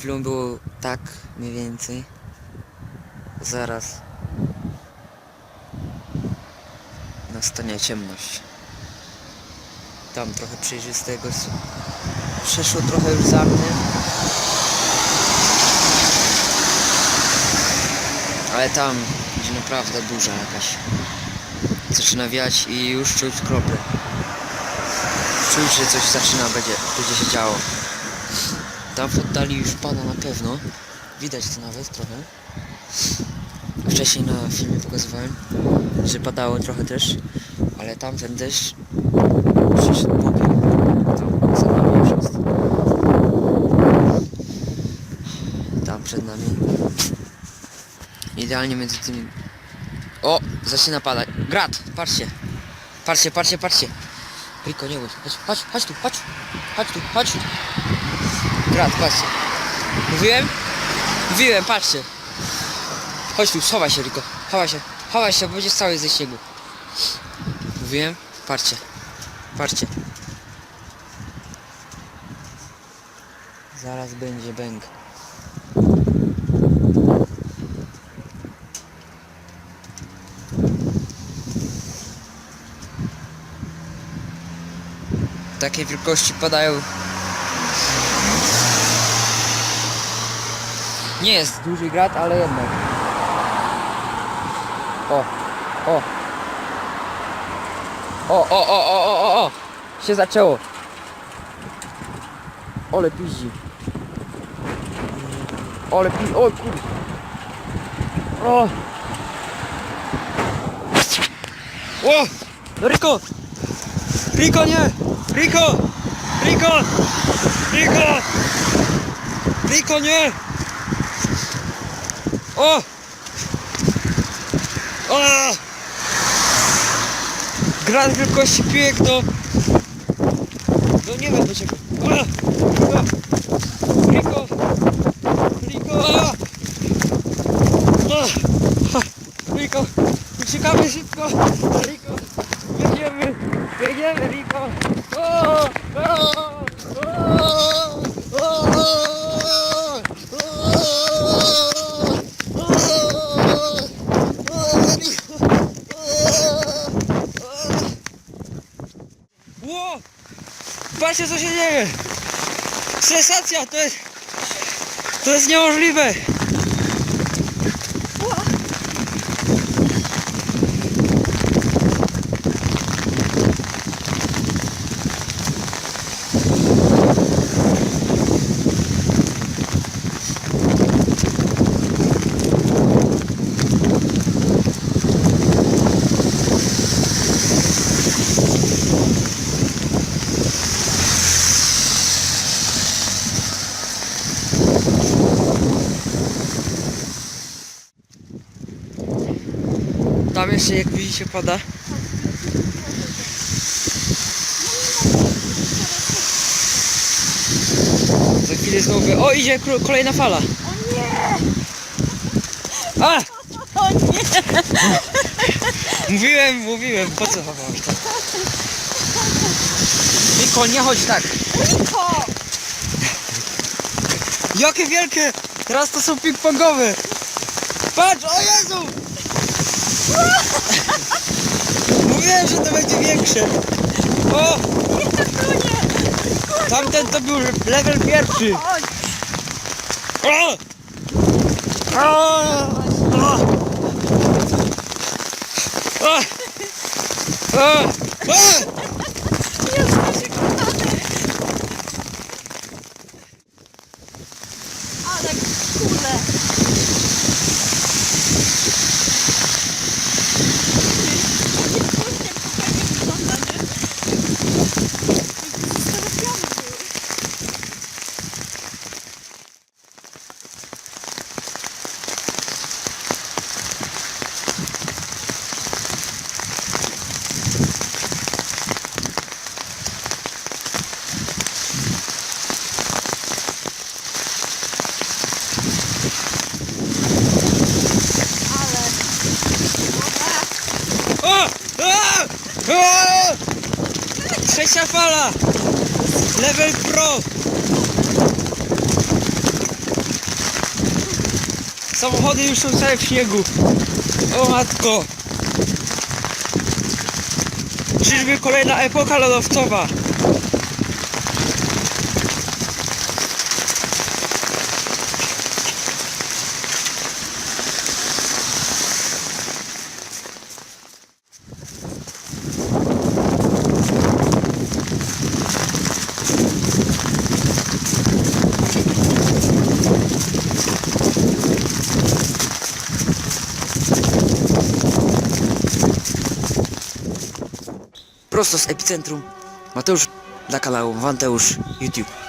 Chwilą było tak mniej więcej. Zaraz nastanie ciemność. Tam trochę przejrzystego przeszło trochę już za mnie. Ale tam, gdzie naprawdę duża jakaś. Zaczyna wiać i już czuć krople. Czuć, że coś zaczyna będzie, będzie się działo. Tam w oddali już pada na pewno. Widać to nawet trochę. Wcześniej na filmie pokazywałem, że padało trochę też, ale tamten deszcz przyszedł bokiem. Tam. Tam przed nami. Idealnie między tymi... O! Zaczyna padać. Grat! Patrzcie! Patrzcie, patrzcie, patrzcie! Riko, nie łódź. Chodź, chodź, chodź tu, chodź! Chodź tu, chodź! Grat, patrzcie. Mówiłem? Mówiłem, patrzcie. Chodź tu, schowaj się, Riko. Chowaj się, chowaj się, bo będziesz cały ze śniegu. Mówiłem? Patrzcie. Patrzcie. Zaraz będzie bęk. Takie wielkości padają. Nie jest duży grat, ale jednak. O, o. O, o, o, o, o, o, o. Się zaczęło. Ole piździ. Ole pi... O kur... O! O! No Riko! Riko nie! Riko! Riko! Riko! Riko nie! O! O! Grad wielkości piłek to... No nie wiem do czego. O! Riko! Riko! O! Riko! Uciekamy szybko! Riko! Biegniemy! Biegniemy, Riko! O! O! O! O! Ło! Patrzcie co się dzieje! Sensacja! To jest... To jest niemożliwe! Tam jeszcze jak widzicie pada. Za chwilę znowu. O idzie kolejna fala. O nie! A! O nie! Mówiłem, mówiłem, po co chowałeś tak? Niko, nie chodź tak. Niko! Jakie wielkie! Teraz to są ping-pongowe! Patrz, o Jezu! Mówiłem, że to będzie większe. O! Tamten to był level pierwszy. O! O! O! O! O! O! Trzecia fala! Level pro! Samochody już są całe w śniegu. O matko! Czyżby kolejna epoka lodowcowa? Prosto z epicentrum. Mateusz dla kanału Wanteusz YouTube.